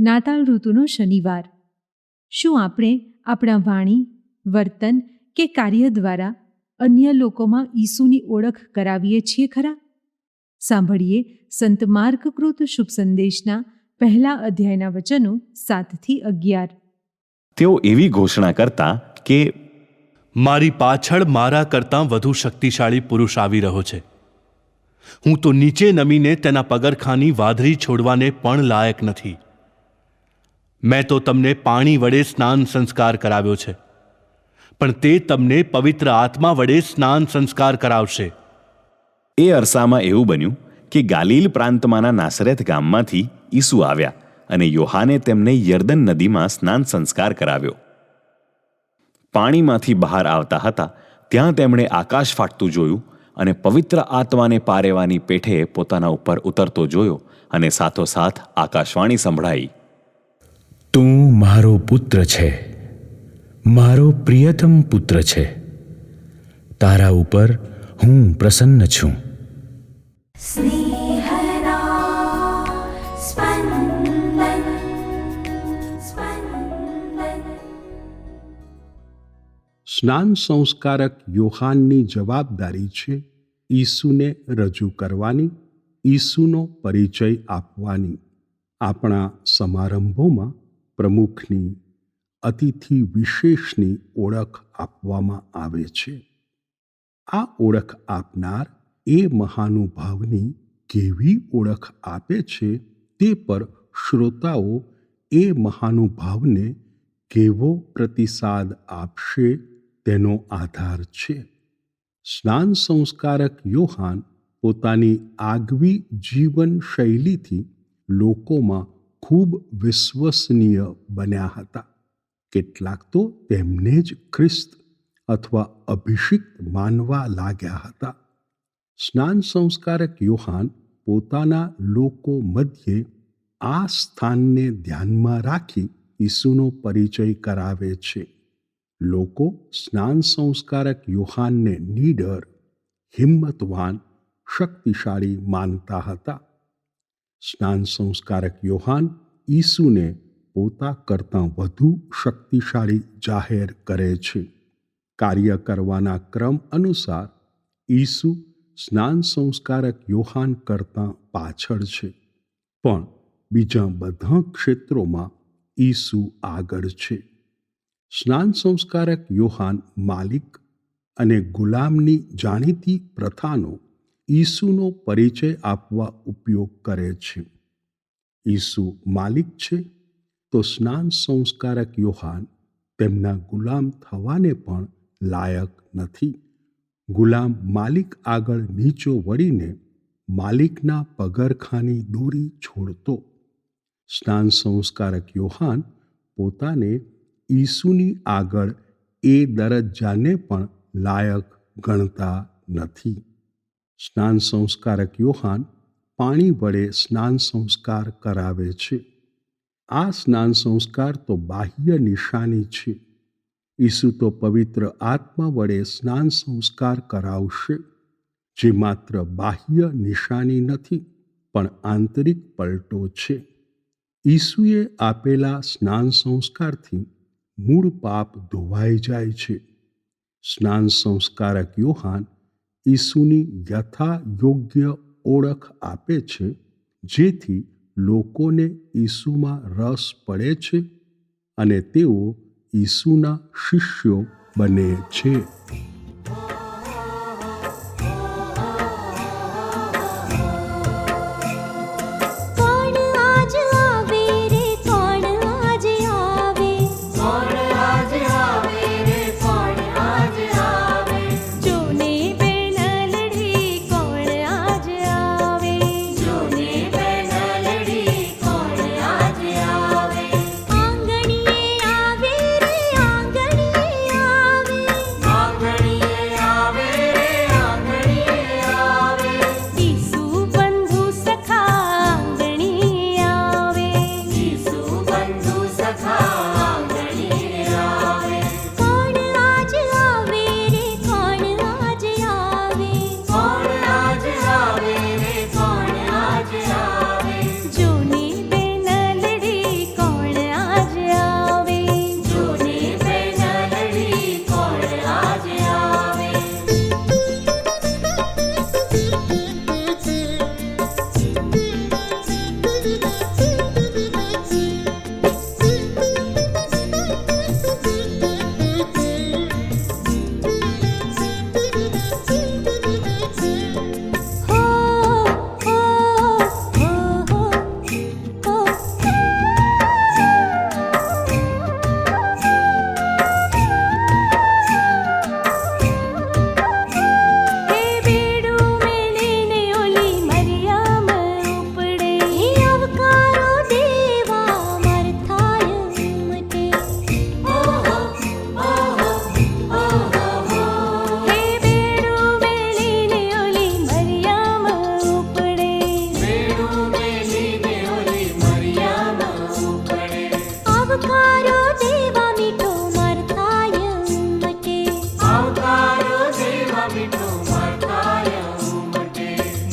નાતાલ ઋતુનો શનિવાર. શું આપણે આપણા વાણી વર્તન કે કાર્ય દ્વારા અન્ય લોકોમાં ઈસુની ઓળખ કરાવીએ છીએ ખરા? સાંભળીએ સંત માર્ગકૃત શુભ સંદેશના પહેલા અધ્યાયના વચનો સાતથી અગિયાર. તેઓ એવી ઘોષણા કરતા કે મારી પાછળ મારા કરતાં વધુ શક્તિશાળી પુરુષ આવી રહ્યો છે. હું તો નીચે નમીને તેના પગરખાની વાદળી છોડવાને પણ લાયક નથી. મેં તો તમને પાણી વડે સ્નાન સંસ્કાર કરાવ્યો છે. પણ તે તમને પવિત્ર આત્મા વડે સ્નાન સંસ્કાર કરાવશે. એ અરસામાં એવું બન્યું કે ગાલિલ પ્રાંતમાંના નાસરેથ ગામમાંથી ઈસુ આવ્યા અને યોહાને તેમને યર્દન નદીમાં સ્નાન સંસ્કાર કરાવ્યો. પાણીમાંથી બહાર આવતા હતા ત્યાં તેમણે આકાશ ફાટતું જોયું અને પવિત્ર આત્માને પારેવાની પેઠે પોતાના ઉપર ઉતરતો જોયો અને સાથોસાથ આકાશવાણી સંભળાઈ. તું મારો પુત્ર છે. મારો પ્રિયતમ પુત્ર છે. તારા ઉપર હું પ્રસન્ન છું. સ્નાન સંસ્કારક યોહાનની જવાબદારી છે ઈસુને રજૂ કરવાની ઈસુનો પરિચય આપવાની. આપણા સમારંભોમાં પ્રમુખની અતિથિ વિશેષની ઓળખ આપવામાં આવે છે. આ ઓળખ આપનાર એ મહાનુભાવની કેવી ઓળખ આપે છે તે પર શ્રોતાઓ એ મહાનુભાવને કેવો પ્રતિસાદ આપશે તેનો આધાર છે. સ્નાન સંસ્કારક યોહાન પોતાની આગવી જીવન શૈલીથી લોકોમાં ખૂબ વિશ્વસનીય બન્યા હતા. કેટલાક તો તેમને જ ખ્રિસ્ત અથવા અભિષિક્ત માનવા લાગ્યા હતા. સ્નાન સંસ્કારક યોહાન પોતાના લોકો મધ્યે આ સ્થાનને ધ્યાનમાં રાખી ઈસુનો પરિચય કરાવે છે. લોકો સ્નાન સંસ્કારક યોહાનને નીડર, હિંમતવાન, શક્તિશાળી માનતા હતા. સ્નાન સંસ્કારક યોહાન ઈસુને પોતા કરતાં વધુ શક્તિશાળી જાહેર કરે છે. કાર્ય કરવાના ક્રમ અનુસાર ઈસુ સ્નાન સંસ્કારક યોહાન કરતાં પાછળ છે. પણ બીજા બધા ક્ષેત્રોમાં ઈસુ આગળ છે. સ્નાન સંસ્કારક યોહાન માલિક અને ગુલામની જાણીતી પ્રથાનો ઈસુનો પરિચય આપવા ઉપયોગ કરે છે. ઈસુ માલિક છે તો સ્નાન સંસ્કારક યોહાન તેમના ગુલામ થવાને પણ લાયક નથી. ગુલામ માલિક આગળ નીચો વળીને માલિકના પગરખાની દોરી છોડતો. સ્નાન સંસ્કારક યોહાન પોતાને ઈસુની આગળ એ દરજ્જાને પણ લાયક ગણતા નથી. સ્નાન સંસ્કારક યોહાન પાણી વડે સ્નાન સંસ્કાર કરાવે છે. આ સ્નાન સંસ્કાર તો બાહ્ય નિશાની છે. ઈસુ તો પવિત્ર આત્મા વડે સ્નાન સંસ્કાર કરાવશે, જે માત્ર બાહ્ય નિશાની નથી, પણ આંતરિક પલટો છે. ઈસુએ આપેલા સ્નાન સંસ્કારથી મૂળ પાપ ધોવાઈ જાય છે. સ્નાન સંસ્કારક યોહાન ઈસુની યથા યોગ્ય ઓળખ આપે છે, જેથી લોકોને ઈસુમાં રસ પડે છે અને તેઓ ઈસુના શિષ્યો બને છે.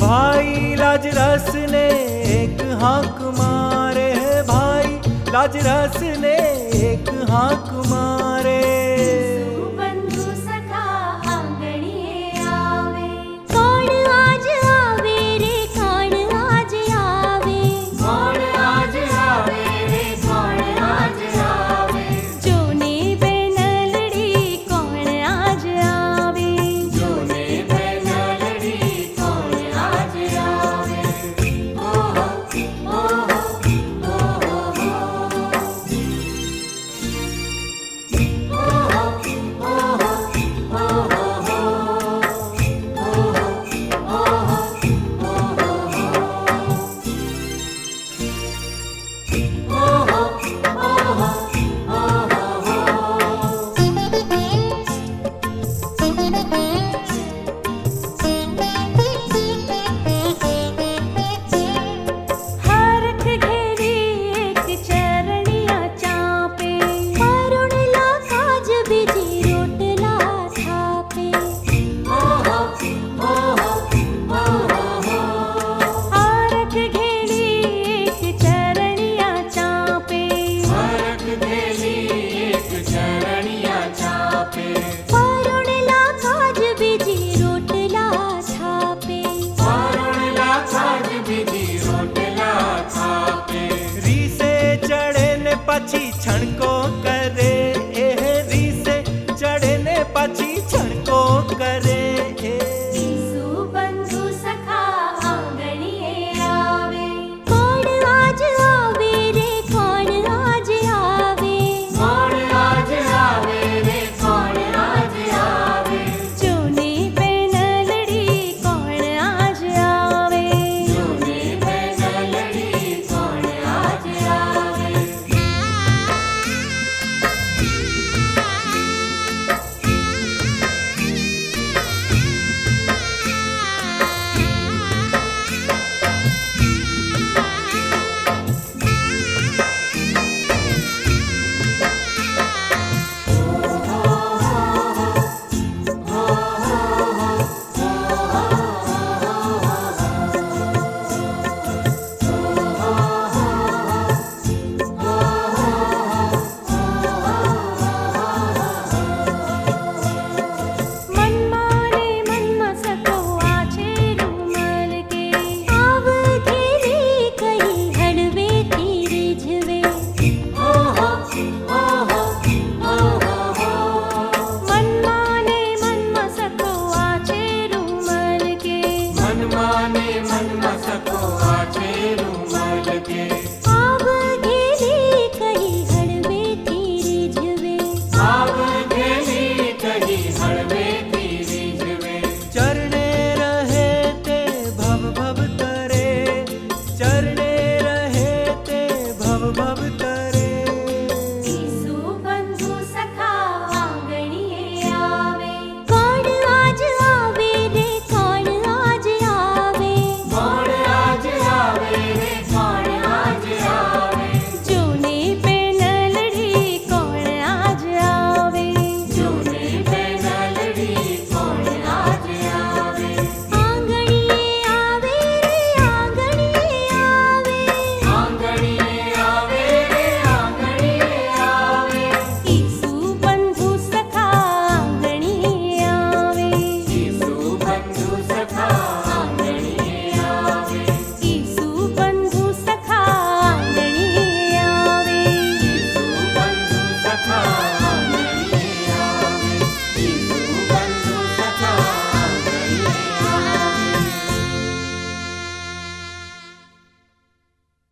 ભાઈ લાજ રસ ને એક હાંક મારે ભાઈ લાજ રસ ને એક હાંક પછી છણકો